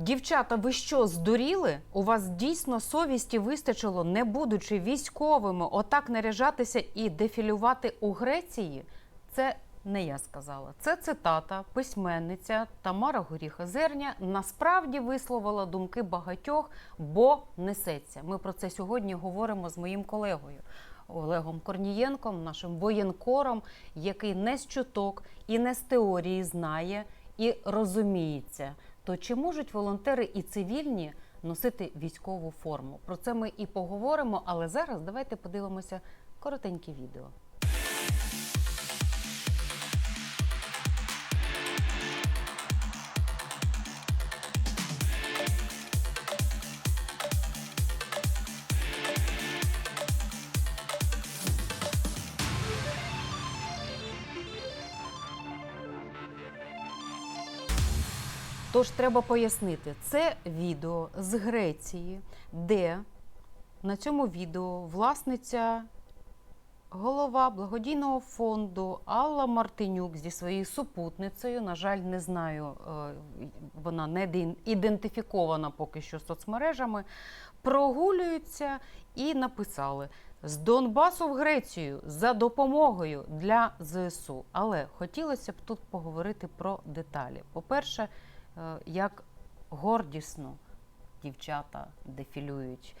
Дівчата, ви що, здуріли? У вас дійсно совісті вистачило, не будучи військовими, отак наряжатися і дефілювати у Греції? Це не я сказала. Це цитата, письменниця Тамара Горіха Зерня насправді висловила думки багатьох, бо несеться. Ми про це сьогодні говоримо з моїм колегою. Олегом Корнієнком, нашим воєнкором, який не з чуток і не з теорії знає і розуміється, то чи можуть волонтери і цивільні носити військову форму? Про це ми і поговоримо, але зараз давайте подивимося коротеньке відео. Тож треба пояснити, це відео з Греції, де на цьому відео власниця голова благодійного фонду Алла Мартинюк зі своєю супутницею. На жаль, не знаю, е, вона не ідентифікована поки що соцмережами. Прогулюються і написали з Донбасу в Грецію за допомогою для ЗСУ. Але хотілося б тут поговорити про деталі. По-перше, е, як гордісно дівчата дефілюють,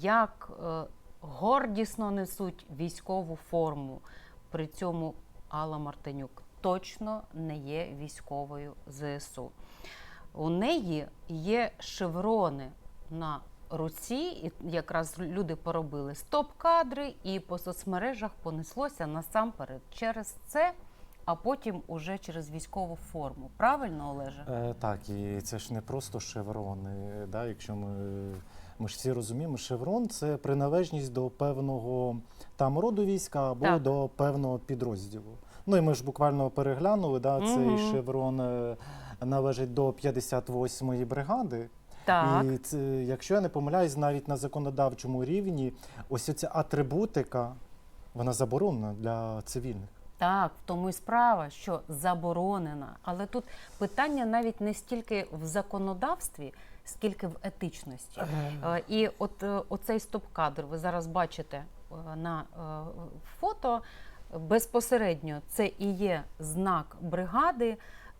як е, гордісно несуть військову форму. При цьому Алла Мартинюк точно не є військовою ЗСУ. У неї є шеврони на руці, і якраз люди поробили стоп-кадри, і по соцмережах понеслося насамперед через це, а потім уже через військову форму. Правильно, Олеже? Е, так, і це ж не просто шеврони. Да? Якщо ми, ми ж всі розуміємо, шеврон це приналежність до певного там роду війська або Так. до певного підрозділу. Ну і ми ж буквально переглянули, да, цей Мгм. шеврон е, належить до 58-ї бригади. Так. І це, якщо я не помиляюсь, навіть на законодавчому рівні, ось ця атрибутика, вона заборонена для цивільних. Так, в тому і справа, що заборонена. Але тут питання навіть не стільки в законодавстві, скільки в етичності. Е, І от е, оцей стоп-кадр ви зараз бачите е, на е, фото. Безпосередньо це і є знак бригади,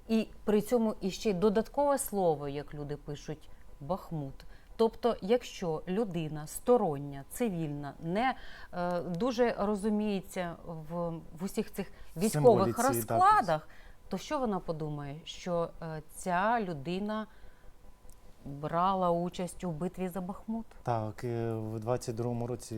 і при цьому іще й додаткове слово, як люди пишуть, Бахмут. Тобто, якщо людина стороння, цивільна, не е, дуже розуміється в, в усіх цих військових Символіці, так. розкладах, то що вона подумає? Що е, ця людина брала участь у битві за Бахмут? Так, в 22-му році,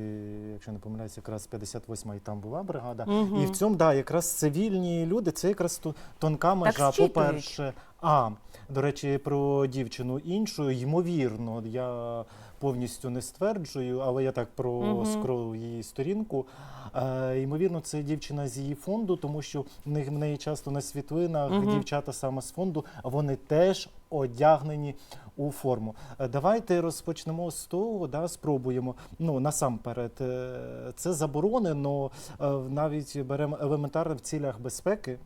якщо не помиляюсь, якраз 58-ма і там була бригада. Угу. І в цьому, да, якраз цивільні люди, це якраз тонка межа. По-перше, а до речі, про дівчину іншу, ймовірно, я повністю не стверджую, але я так Мгм. проскролив її сторінку. Е, ймовірно, це дівчина з її фонду, тому що в них в неї часто на світлинах Мгм. дівчата саме з фонду, вони теж одягнені у форму. Е, Давайте розпочнемо з того, да, спробуємо. Ну насамперед, е, це заборонено е, навіть беремо елементарно в цілях безпеки.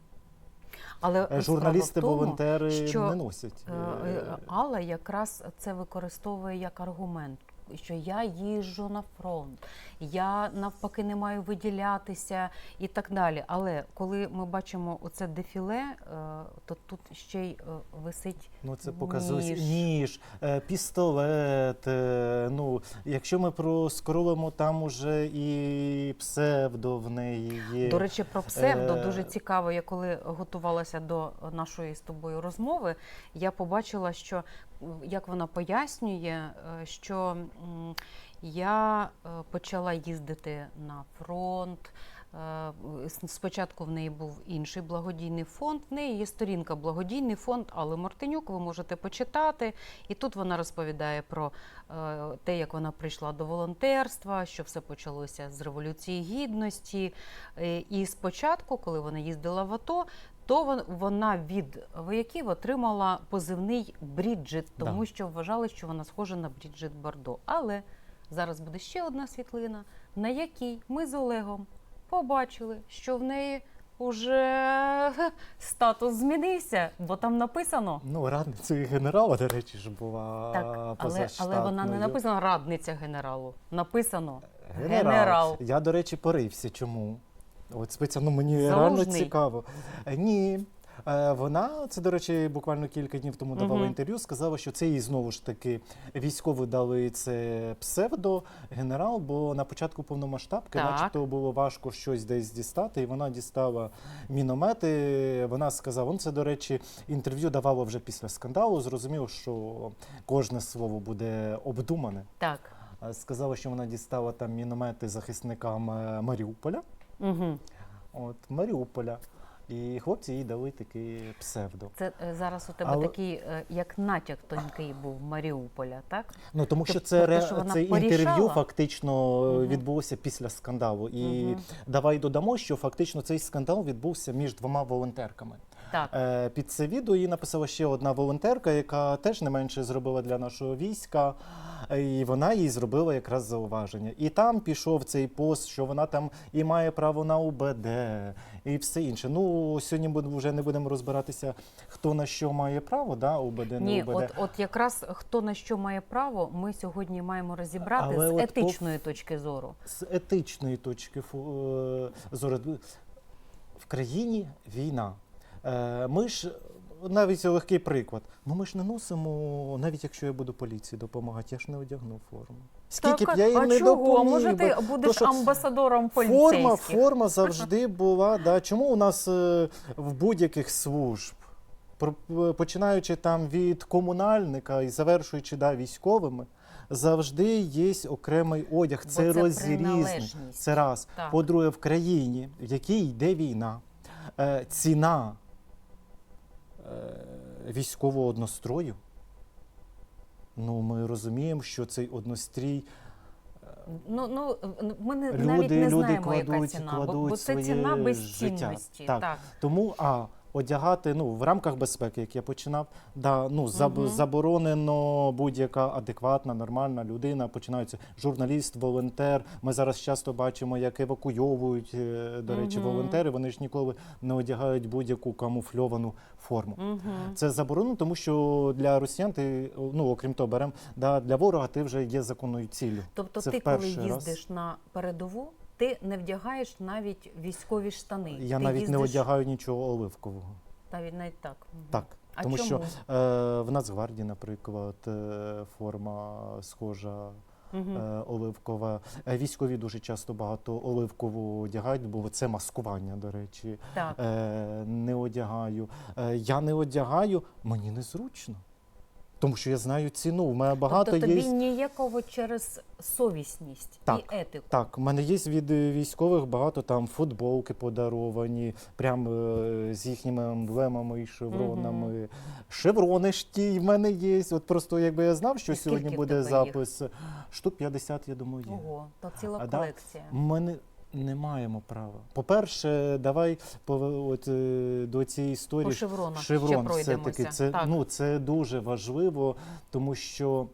Але Е, Журналісти, тому, волонтери що, не носять. Е, е, Алла якраз це використовує як аргумент. Що я їжджу на фронт, я навпаки не маю виділятися і так далі. Але коли ми бачимо оце дефіле, е, то тут ще й е, висить Ну, це показує ніж. е, пістолет. Ну, якщо ми проскролимо, там уже і псевдо в неї є. До речі, про псевдо дуже цікаво. Я коли готувалася до нашої з тобою розмови, я побачила, що як вона пояснює, що я е, почала їздити на фронт. Е, Спочатку в неї був інший благодійний фонд. В неї є сторінка благодійний фонд Алли Мартинюк. Ви можете почитати. І тут вона розповідає про е, те, як вона прийшла до волонтерства, що все почалося з революції гідності. І спочатку, коли вона їздила в АТО, то вона від вояків отримала позивний Бріджит, тому Да. що вважали, що вона схожа на Бріджит Бардо. Але зараз буде ще одна світлина, на якій ми з Олегом побачили, що в неї уже статус змінився, бо там написано. Ну, радницею генерала, до речі, ж була Так, але, але вона не написана радниця генералу. Написано Генерал. Генерал. Я, до речі, порився. Чому? От спеціально ну, мені Залужний? реально цікаво. Ні. Е, Вона, це, до речі, буквально кілька днів тому давала Мгм. інтерв'ю, сказала, що це їй знову ж таки військові дали це псевдо генерал, бо на початку повномасштабки, Так. начебто, було важко щось десь дістати, і вона дістала міномети. Вона сказала, он це, до речі, інтерв'ю давала вже після скандалу. Зрозуміло, що кожне слово буде обдумане. так. Е, Сказала, що вона дістала там міномети захисникам е, Маріуполя. Угу. От Маріуполя. І хлопці їй дали такий псевдо. Це е, зараз у тебе Але- такий, е, як натяк тонкий був Маріуполя, так? Ну тому що Тобто, це, ре... що вона це інтерв'ю порішала? фактично е, Мгм. відбулося після скандалу. І Мгм. давай додамо, що фактично цей скандал відбувся між двома волонтерками. Так. Е, Під це відео її написала ще одна волонтерка, яка теж не менше зробила для нашого війська. Е, І вона їй зробила якраз зауваження. І там пішов цей пост, що вона там і має право на УБД, і все інше. Ну сьогодні ми вже не будемо розбиратися, хто на що має право, да, УБД, не Ні, УБД. от, от якраз хто на що має право, ми сьогодні маємо розібрати Але з етичної точки зору. З етичної точки е, зору в країні війна. Е, Ми ж навіть легкий приклад. Ну ми ж не носимо, навіть якщо я буду поліції допомагати, я ж не одягну форму. Скільки так, б я їм а не чого? допоміг. Може, ти будеш що амбасадором Форма, поліцейських? форма завжди була. Да. Чому у нас е, в будь-яких служб, про- починаючи там від комунальника і завершуючи да, військовими, завжди є окремий одяг. Бо Це розрізний. Це раз. Так. По-друге, в країні, в якій йде війна, е, ціна е, військового однострою. Ну, ми розуміємо, що цей однострій Ну, ну, ми не, Люди- навіть не люди знаємо, яка ціна, кладуть бо це ціна безцінності. Так. Так. Тому а одягати ну в рамках безпеки, як я починав, да ну заб, Мгм. заборонено будь-яка адекватна, нормальна людина. Починаються журналіст, волонтер. Ми зараз часто бачимо, як евакуйовують е, до речі, Мгм. волонтери. Вони ж ніколи не одягають будь-яку камуфльовану форму. Угу. Це заборонено, тому що для росіян ти ну окрім того, берем да для ворога. Ти вже є законною ціллю. Тобто Це ти, коли вперший раз. їздиш на передову, ти не вдягаєш навіть військові штани. Я ти навіть не одягаю нічого оливкового. Навіть навіть так. Так. А Тому чому? що е, в Нацгвардії, наприклад, е, форма схожа е, оливкова. Е, Військові дуже часто багато оливкову одягають, бо це маскування, до речі. Так. Е, не одягаю. Я не одягаю, мені незручно. Тому що я знаю ціну. У мене багато тобто є. тобі ніяково через совісність Так, і етику. Так, у мене є від військових багато там футболки подаровані, прям е, з їхніми емблемами і шевронами. Шеврони ж ті в мене є. От просто якби я знав, що І сьогодні буде тебе їх? запис. Штук 50, я думаю, є. Ого, то ціла А, колекція. Ми не, не маємо права. По-перше, давай по, от, е, до цієї По історії. шевронах ще Шеврон пройдемося. все-таки це, так. ну, це дуже важливо, тому що.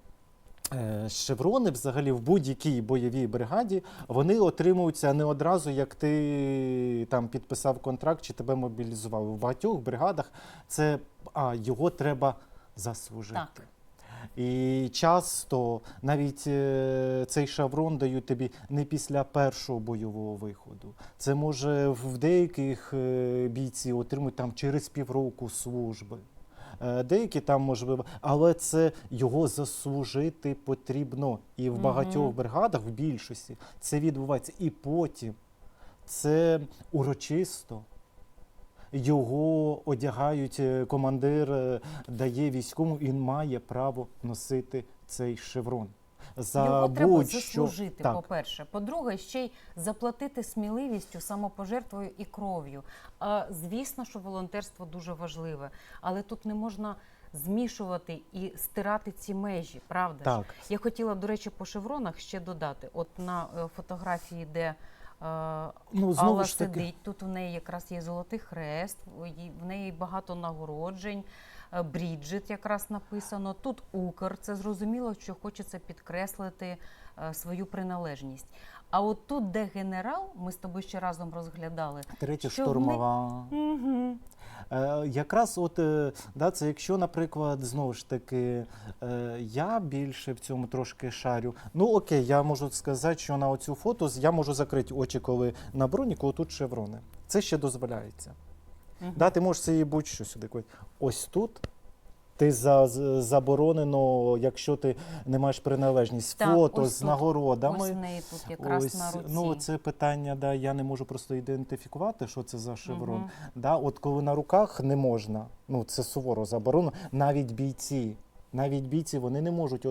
е, Шеврони взагалі в будь-якій бойовій бригаді вони отримуються не одразу, як ти там підписав контракт чи тебе мобілізували. В багатьох бригадах це а його треба заслужити. Так. І часто навіть е, цей шаврон дають тобі не після першого бойового виходу. Це може в деяких е, бійців отримують там через півроку служби. Е, Деякі там можливо, але це його заслужити потрібно. І в багатьох бригадах, в більшості, це відбувається. І потім це урочисто. Його одягають, е, командир е, дає військовому, він має право носити цей шеврон. За Його треба будь-що. заслужити, Так. по-перше. По-друге, ще й заплатити сміливістю, самопожертвою і кров'ю. А, звісно, що волонтерство дуже важливе, але тут не можна змішувати і стирати ці межі, правда? Так. Я хотіла, до речі, по шевронах ще додати. От на е, фотографії, де Ну, знову Алла ж таки, сидить, тут у неї якраз є золотий хрест, в неї багато нагороджень. е, Бріджит якраз написано. Тут Укр. Це зрозуміло, що хочеться підкреслити е, свою приналежність. А от тут, де генерал, ми з тобою ще разом розглядали. Третя штурмова. Угу. Е, якраз от е, да, це якщо, наприклад, знову ж таки, е, я більше в цьому трошки шарю. Ну окей, я можу сказати, що на оцю фото я можу закрити очі, коли на броніку тут шеврони. Це ще дозволяється. Да, ти можеш собі будь-що сюди. Ось тут. Ти за, заборонено, якщо ти не маєш приналежність, Так, фото ось з тут. нагородами. Ось в неї тут якраз Ось, на руці. ну це питання, да, я не можу просто ідентифікувати, що це за шеврон. Угу. Да, от коли на руках не можна, ну це суворо заборонено. Навіть бійці, навіть бійці вони не можуть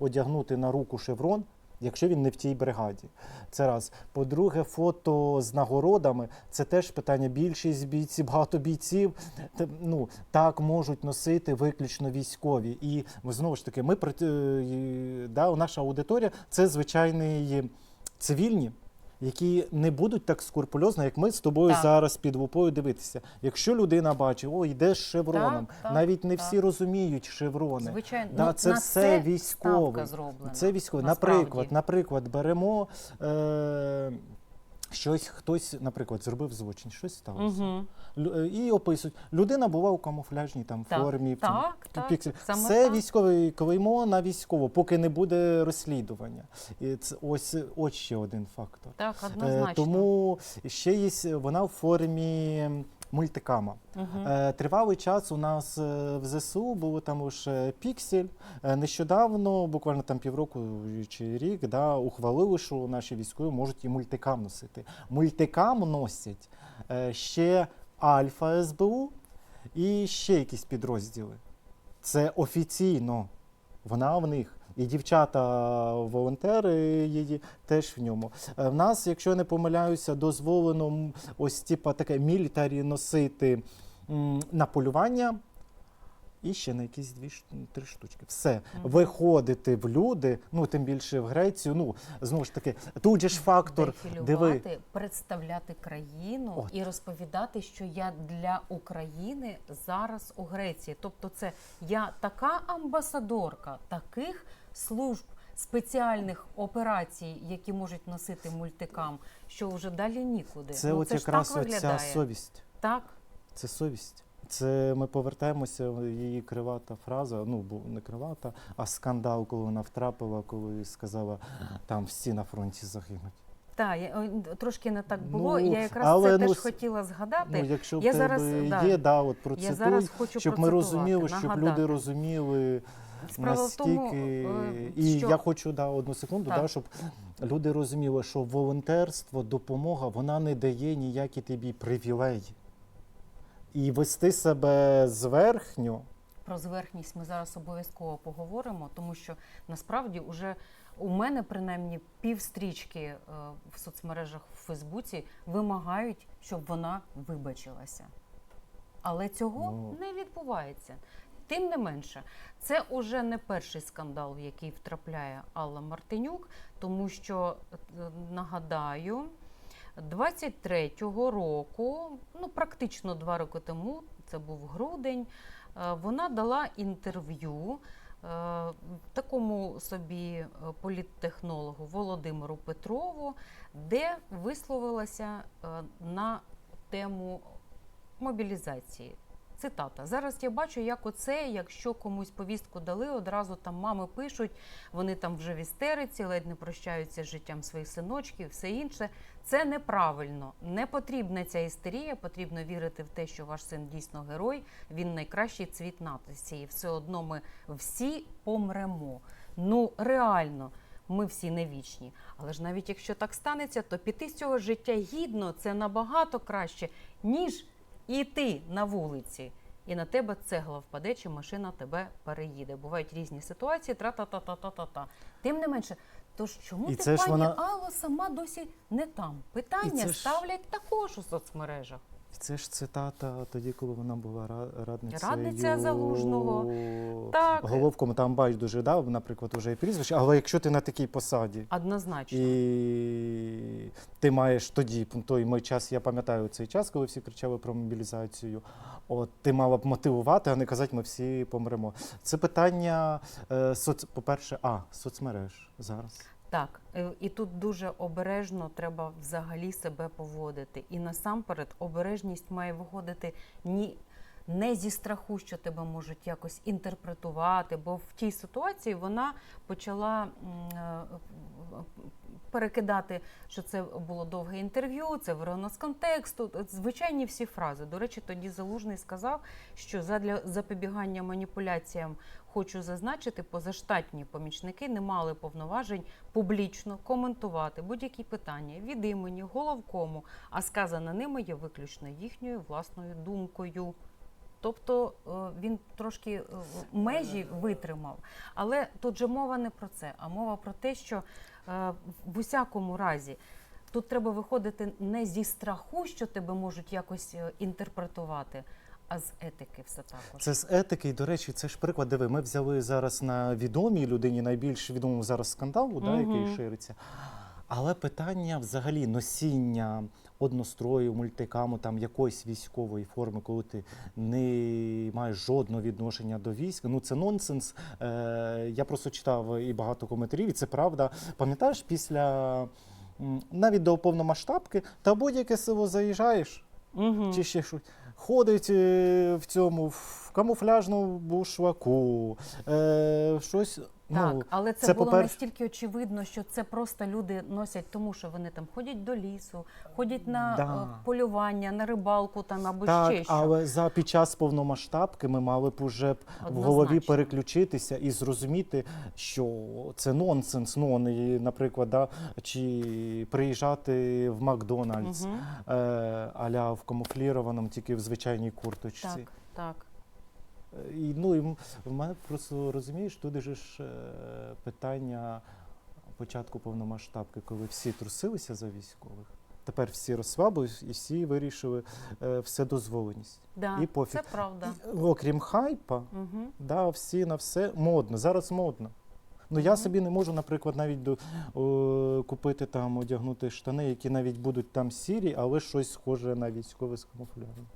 одягнути на руку шеврон, якщо він не в тій бригаді. Це раз. По-друге, фото з нагородами це теж питання. Більшість бійців, багато бійців ну, так можуть носити виключно військові. І знову ж таки, ми е, да, наша аудиторія це звичайний цивільні. Які не будуть так скрупульозно, як ми з тобою Так. зараз під лупою дивитися. Якщо людина бачить, о, йде з шевроном, Так, так, навіть не так. всі розуміють шеврони. Звичайно, Да, ну, це на все це військове. зроблена. Це військове. Наприклад, наприклад, беремо е, щось, хтось, наприклад, зробив злочин, щось сталося. Угу. Лю- е, І описують. Людина була у камуфляжній там Так, формі. в цьому так, так, пікселі. саме Це так. військове клеймо на військово, поки не буде розслідування. І це ось, ось ще один фактор. Так, Е, однозначно. Тому ще є вона в формі мультикама. Е, Тривалий час у нас е, в ЗСУ було там піксель. Е, Нещодавно, буквально там півроку чи рік, да, ухвалили, що наші військові можуть і мультикам носити. Мультикам носять ще Альфа СБУ і ще якісь підрозділи. Це офіційно. Вона в них. І дівчата, волонтери її теж в ньому. Е, В нас, якщо не помиляюся, дозволено ось типа таке мілітарі носити на полювання. І ще на якісь дві три штучки. Все. Виходити в люди, ну тим більше в Грецію. Ну, знову ж таки, тут же ж фактор. Диви, представляти країну От. і розповідати, що я для України зараз у Греції. Тобто, це я така амбасадорка таких служб. Спеціальних операцій, які можуть носити мультикам, що вже далі нікуди. це ну, от це якраз оця совість. Так, Це совість. Це ми повертаємося її кривата фраза. Ну бу- не кривата, а скандал, коли вона втрапила, коли сказала, там всі на фронті загинуть. так, я, трошки не так було. Ну, я якраз але, це ну, теж хотіла згадати. Ну, якщо я зараз, да, є, да, от я процитуй, зараз хочу щоб ми розуміли, щоб люди розуміли. Справа в тому, е, і що я хочу да одну секунду, Так. да, щоб люди розуміли, що волонтерство, допомога, вона не дає ніякі тобі привілеї. І вести себе зверхньо, Про зверхність ми зараз обов'язково поговоримо, тому що насправді вже у мене принаймні півстрічки е, в соцмережах в Фейсбуці вимагають, щоб вона вибачилася. Але цього Ну. не відбувається. Тим не менше, це уже не перший скандал, в який втрапляє Алла Мартинюк, тому що е, нагадаю, 23-го року, ну практично два роки тому, це був грудень, е, вона дала інтерв'ю е, такому собі е, політтехнологу Володимиру Петрову, де висловилася на тему мобілізації. Цитата. Зараз я бачу, як оце, якщо комусь повістку дали, одразу там мами пишуть, вони там вже в істериці, ледь не прощаються з життям своїх синочків, все інше. Це неправильно. Не потрібна ця істерія, потрібно вірити в те, що ваш син дійсно герой, він найкращий цвіт нації. І все одно ми всі помремо. Ну, реально. Ми всі не вічні. Але ж навіть якщо так станеться, то піти з цього життя гідно це набагато краще, ніж іти на вулиці. І на тебе цегла впаде, чи машина тебе переїде. Бувають різні ситуації, тра-та-та-та-та-та. Тим не менше, тож чому І ти, пані вона- Алла, сама досі не там? Питання І ж- ставлять також у соцмережах. Це ж цитата тоді, коли вона була радницею Радниця Залужного. Так. головком там байдуже дав, наприклад, уже і прізвище. Але якщо ти на такій посаді Однозначно. і ти маєш тоді той мій час, я пам'ятаю цей час, коли всі кричали про мобілізацію. От ти мала б мотивувати, а не казати, ми всі помремо. Це питання, е, соц... по-перше, а соцмереж зараз. Так, е, і тут дуже обережно треба взагалі себе поводити. І насамперед обережність має виходити ні. Не зі страху, що тебе можуть якось інтерпретувати, бо в тій ситуації вона почала е, перекидати, що це було довге інтерв'ю, це вирвано з контексту. Звичайні всі фрази. До речі, тоді Залужний сказав, що задля запобігання маніпуляціям хочу зазначити, позаштатні помічники не мали повноважень публічно коментувати будь-які питання від імені головкому, а сказане ними є виключно їхньою власною думкою. Тобто е, він трошки е, межі витримав. Але тут же мова не про це, а мова про те, що е, в усякому разі тут треба виходити не зі страху, що тебе можуть якось е, інтерпретувати, а з етики все також. Це з етики, і до речі, це ж приклад. Диви, ми взяли зараз на відомій людині найбільш відомому зараз скандалу, да, який шириться. Але питання взагалі носіння однострою, мультикаму, там якоїсь військової форми, коли ти не маєш жодного відношення до війська. Ну це нонсенс. Е, я просто читав і багато коментарів, і це правда. Пам'ятаєш, після навіть до повномасштабки, та будь-яке село заїжджаєш, Угу. чи ще щось. Ходить е, в цьому в камуфляжному бушваку, е, щось. Так, ну, але це, це, було по-перше- настільки очевидно, що це просто люди носять, тому що вони там ходять до лісу, ходять на Да. е, полювання, на рибалку там або так, ще що. але за під час повномасштабки ми мали б уже в голові переключитися і зрозуміти, що це нонсенс. Ну, не, наприклад, да, чи приїжджати в Макдональдс Мгм. е, аля в камуфлірованому, тільки в звичайній курточці. Так, так. І, ну, і в мене просто розумієш, туди же ж е, питання початку повномасштабки, коли всі трусилися за військових. Тепер всі розслабились і всі вирішили е, вседозволеність. Да, І пофіг. це правда. І, окрім хайпа, Угу. да, всі на все модно. Зараз модно. Ну я собі не можу, наприклад, навіть до, о, купити там, одягнути штани, які навіть будуть там сірі, але щось схоже на військове з камуфляжем.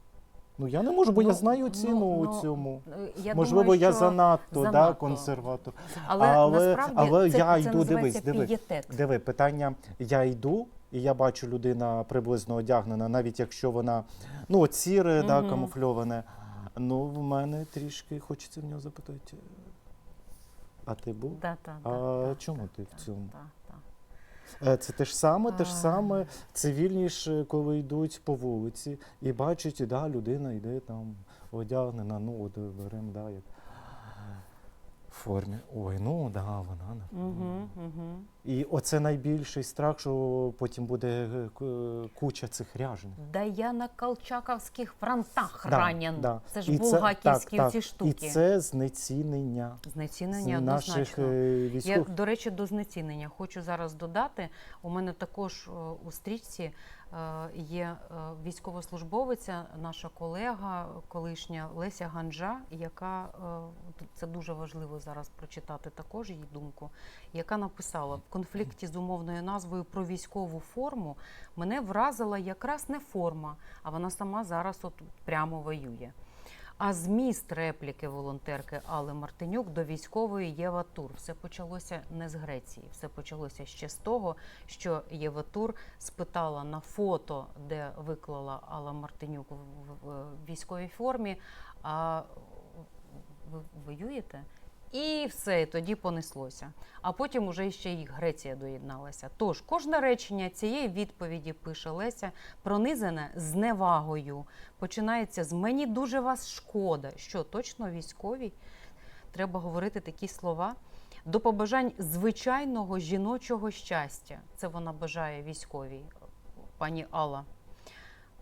Ну я не можу, бо я Ну, знаю ну, ціну ну, цьому. Е, Я Можливо, думаю, я що... занадто, Да, занадто. консерватор. Але, але- насправді але це, я це йду, називається дивись, диви. пієтет. Диви, питання: я йду, і я бачу людина приблизно одягнена, навіть якщо вона ну, от сіре, да, Мгм. камуфльоване. Ну, в мене трішки хочеться в нього запитати. А ти був? Да, да, А да, чому ти в цьому? да, Це те ж саме, те ж саме цивільніше, коли йдуть по вулиці і бачать, да, людина йде там одягнена, ну, от беремо, да, як формі. Ой, ну да, вона напевно. Угу, угу. І оце найбільший страх, що потім буде е, куча цих ряжень. Да я на колчаковських фронтах Да, ранен. да. Це ж булгаківські ці штуки. І це знецінення Знецінення наших однозначно. е, Я, до речі, до знецінення хочу зараз додати. У мене також е, у стрічці е, є е, військовослужбовиця, наша колега, колишня Леся Ганжа, яка е, це дуже важливо зараз прочитати також її думку, яка написала в конфлікті з умовною назвою про військову форму. Мене вразила якраз не форма, а вона сама зараз от прямо воює. А зміст репліки волонтерки Алли Мартинюк до військової Єва Тур все почалося не з Греції, все почалося ще з того, що Єва Тур спитала на фото, де виклала Алла Мартинюк в військовій формі. А ви воюєте? І все, тоді понеслося. А потім уже ще й Греція доєдналася. Тож кожне речення цієї відповіді пише Леся, пронизане зневагою. Починається з мені дуже вас шкода. Що точно військові? Треба говорити такі слова. До побажань звичайного жіночого щастя. Це вона бажає військовій, пані Алла.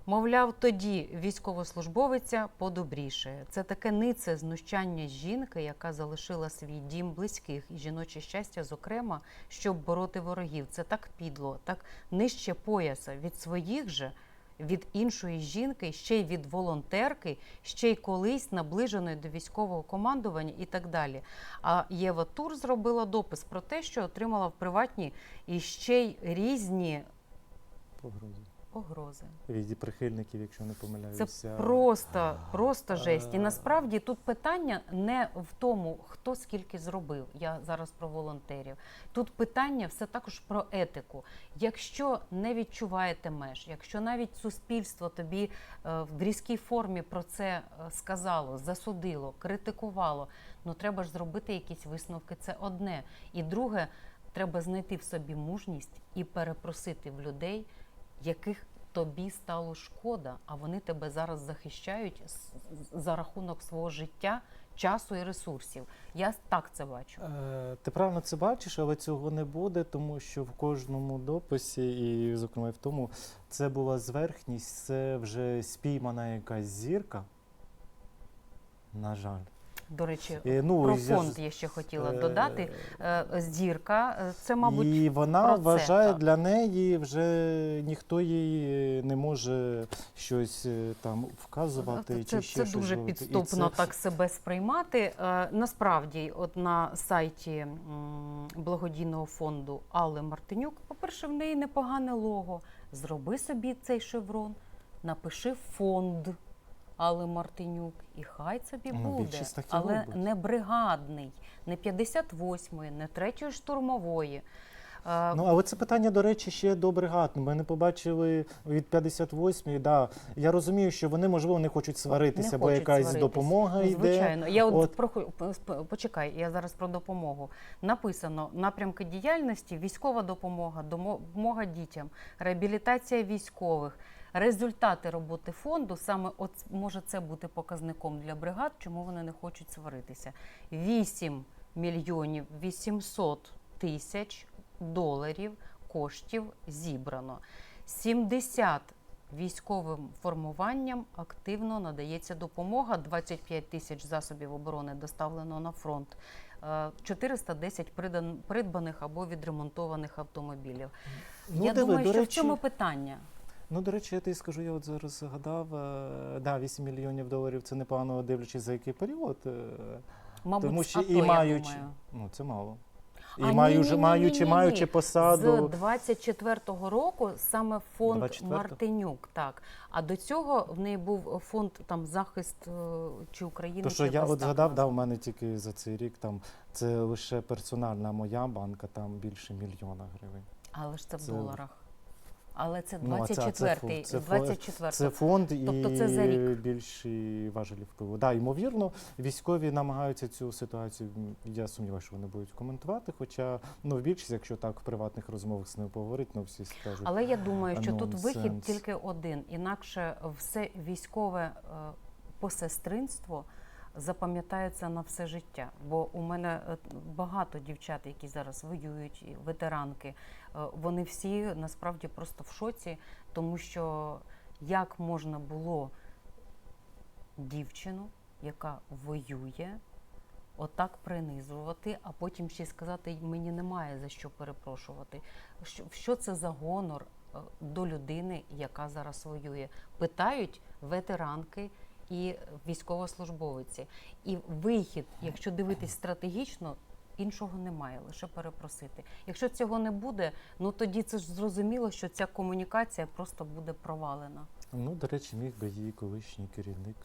Мовляв, тоді військовослужбовиця подобріше. Це таке нице знущання жінки, яка залишила свій дім близьких і жіноче щастя, зокрема, щоб бороти ворогів. Це так підло, так нижче пояса від своїх же. Від іншої жінки, ще й від волонтерки, ще й колись наближеної до військового командування і так далі. А Єва Тур зробила допис про те, що отримала в приватній і ще й різні Погрози. Погрози. від прихильників, якщо не Це просто, просто жесть. І Е. насправді тут питання не в тому, хто скільки зробив. Я зараз про волонтерів. Тут питання все також про етику. Якщо не відчуваєте меж, якщо навіть суспільство тобі е, в різкій формі про це е, сказало, засудило, критикувало, ну треба ж зробити якісь висновки. Це одне. І друге, треба знайти в собі мужність і перепросити в людей, яких тобі стало шкода, а вони тебе зараз захищають за рахунок свого життя, часу і ресурсів. Я так це бачу. Е, Ти правильно це бачиш, але цього не буде, тому що в кожному дописі, і, зокрема, в тому, це була зверхність, це вже спіймана якась зірка. На жаль. До речі, І, ну, про фонд я ще хотіла е, додати. Е, Зірка, е, це, мабуть, і вона про це, вважає так. для неї вже ніхто їй не може щось е, там вказувати. Це, чи ще це щось дуже робити. Підступно це- так себе сприймати. Е, насправді, от на сайті благодійного фонду Алли Мартинюк, по-перше, в неї непогане лого. Зроби собі цей шеврон, напиши фонд Алли Мартинюк, і хай собі Ну, буде. Але робить. не бригадний, не 58-ї, не 3-ї штурмової. Е, Ну, але це питання, до речі, ще до бригад. Ми не побачили від 58-ї. Да. Я розумію, що вони, можливо, не хочуть сваритися, Не бо хочуть якась сваритись. допомога Ну, йде. Звичайно, я от, От. проху- почекай, я зараз про допомогу. Написано напрямки діяльності, військова допомога, допомога дітям, реабілітація військових. Результати роботи фонду саме от може це бути показником для бригад, чому вони не хочуть сваритися. 8 мільйонів 800 тисяч доларів коштів зібрано. 70 військовим формуванням активно надається допомога. 25 тисяч засобів оборони доставлено на фронт. Е, 410 придбаних або відремонтованих автомобілів. Ну, я диви, думаю, що речі, в цьому питання. Ну, до речі, я тобі скажу, я от зараз згадав, е, да, 8 мільйонів доларів це непогано дивлячись за який період. е, Мабуть, тому що і маючи, ну це мало. І А, маючи, ні-ні-ні-ні-ні. маючи, маючи посаду. З 24-го року саме фонд 24-го? Мартинюк, так. А до цього в неї був фонд там захист е, чи України. То, що чи я от згадав, да, назва. в мене тільки за цей рік там це лише персональна моя банка, там більше мільйона гривень. Але ж це в доларах. Але це Ну, а це- а це 24-й, це 24 Це фонд Тобто і це за рік. більші важелі впливу. Да, ймовірно, військові намагаються цю ситуацію. Я сумніваюся, що вони будуть коментувати. Хоча ну в більшість, якщо так в приватних розмовах з ними поговорити, ну всі скажуть. Але я думаю, що тут вихід тільки один. Інакше все військове е, посестринство запам'ятається на все життя. Бо у мене е, багато дівчат, які зараз воюють, ветеранки, е, вони всі насправді просто в шоці, тому що як можна було дівчину, яка воює, отак принизувати, а потім ще й сказати, мені немає за що перепрошувати. Що, що це за гонор е, до людини, яка зараз воює? Питають ветеранки і військовослужбовиці. І вихід, якщо дивитись стратегічно, іншого немає, лише перепросити. Якщо цього не буде, ну тоді це ж зрозуміло, що ця комунікація просто буде провалена. Ну, до речі, міг би її колишній керівник.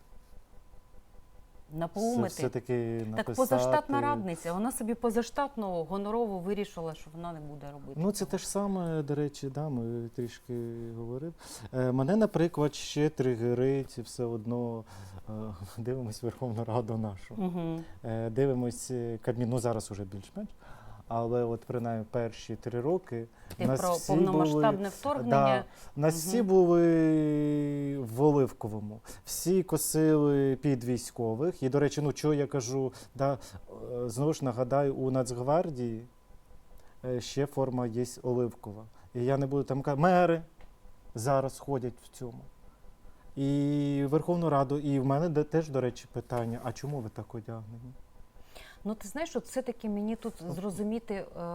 Напоумити. Все-таки Так позаштатна радниця, вона собі позаштатно гонорово вирішила, що вона не буде робити. Ну, це те ж саме, до речі, да, ми трішки говорив. Е, мене, наприклад, ще тригерить все одно. Е, дивимось Верховну Раду нашу. Угу. Е, дивимось Кабмін, ну зараз уже більш-менш. Але от принаймні перші три роки Ти нас про всі повномасштабне були, вторгнення. Да, нас всі були в Оливковому. Всі косили під військових. І, до речі, ну чого я кажу, да, е, знову ж нагадаю, у Нацгвардії е, ще форма є оливкова. І я не буду там казати, мери зараз ходять в цьому. І Верховну Раду, і в мене де- теж, до речі, питання: а чому ви так одягнені? Ну ти знаєш, от все-таки мені тут зрозуміти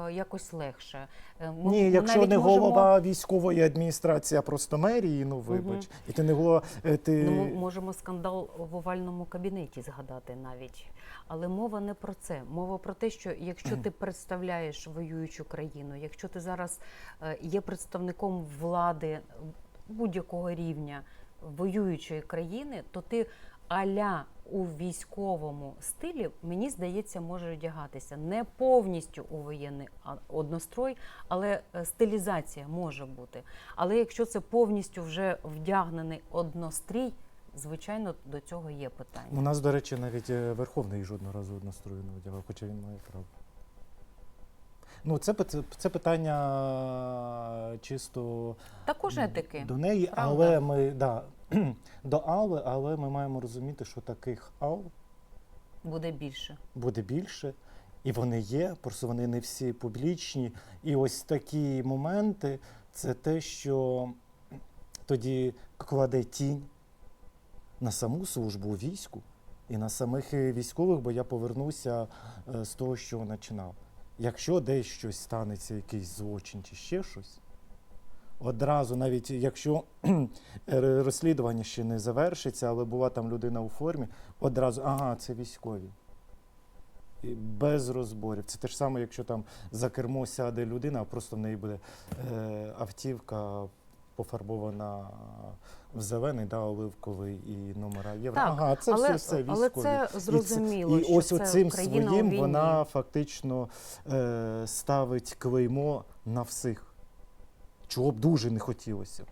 е, якось легше. Е, ми- Ні, якщо навіть не можемо- голова військової адміністрації, а просто мерії, ну вибач, і ти не голова. е, Ти... Ну, ми можемо скандал в овальному кабінеті згадати навіть. Але мова не про це. Мова про те, що якщо ти представляєш воюючу країну, якщо ти зараз е, є представником влади будь-якого рівня воюючої країни, то ти аля у військовому стилі, мені здається, може одягатися не повністю у воєнний однострой, але е, стилізація може бути. Але якщо це повністю вже вдягнений однострій, звичайно, до цього є питання. У нас, до речі, навіть е, Верховний жодного разу однострою не одягав, хоча він має право. Ну, це, це питання чисто Також етики. до неї, правда? але ми да, до Алви, але ми маємо розуміти, що таких Ал буде більше. буде більше, і вони є, просто вони не всі публічні. І ось такі моменти це те, що тоді кладе тінь на саму службу у війську і на самих військових, бо я повернуся е, з того, що починав. Якщо десь щось станеться, якийсь злочин чи ще щось, одразу, навіть якщо розслідування ще не завершиться, але була там людина у формі, одразу, ага, це військові. І без розборів. Це те ж саме, якщо там за кермо сяде людина, а просто в неї буде е, автівка пофарбована в зелений, да, оливковий і номера євро. Так, ага, це але, все, все військові. але це І це- І, ось оцим своїм війні. вона фактично е, ставить клеймо на всіх. Чого б дуже не хотілося.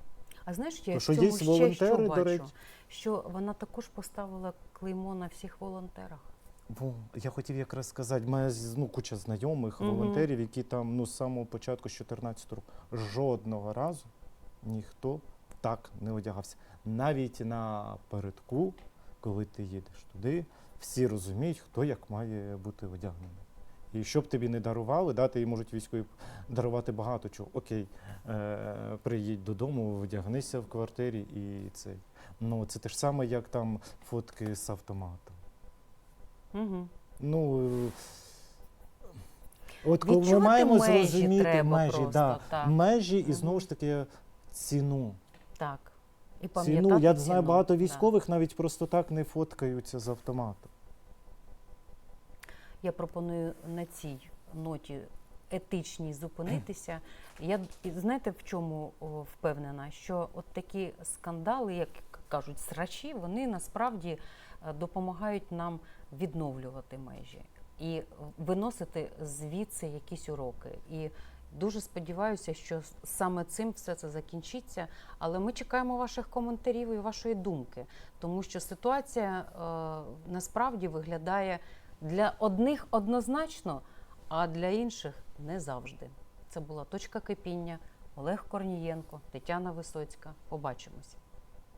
А знаєш, я в цьому є ще волонтери, що до бачу? речі. Що вона також поставила клеймо на всіх волонтерах. Бо я хотів якраз сказати, має ну, куча знайомих Мгм. волонтерів, які там ну, з самого початку з 14 року жодного разу ніхто так не одягався. Навіть на передку, коли ти їдеш туди, всі розуміють, хто як має бути одягнений. І що б тобі не дарували, да, тобі можуть військові дарувати багато чого. Окей, е, приїдь додому, вдягнися в квартирі і це. Ну, це те ж саме, як там фотки з автоматом. Угу. Ну, е, от коли ми Відчувати маємо межі зрозуміти треба межі, просто, да, так. межі і знову ж таки ціну. Так. І ціну. Я знаю, ціну. багато Да. військових навіть просто так не фоткаються з автомату. Я пропоную на цій ноті етичній зупинитися. Я знаєте, в чому впевнена? Що от такі скандали, як кажуть, срачі, вони насправді е, допомагають нам відновлювати межі і виносити звідси якісь уроки. І дуже сподіваюся, що саме цим все це закінчиться. Але ми чекаємо ваших коментарів і вашої думки, тому що ситуація е, насправді виглядає для одних однозначно, а для інших не завжди. Це була точка кипіння. Олег Корнієнко, Тетяна Висоцька. Побачимось.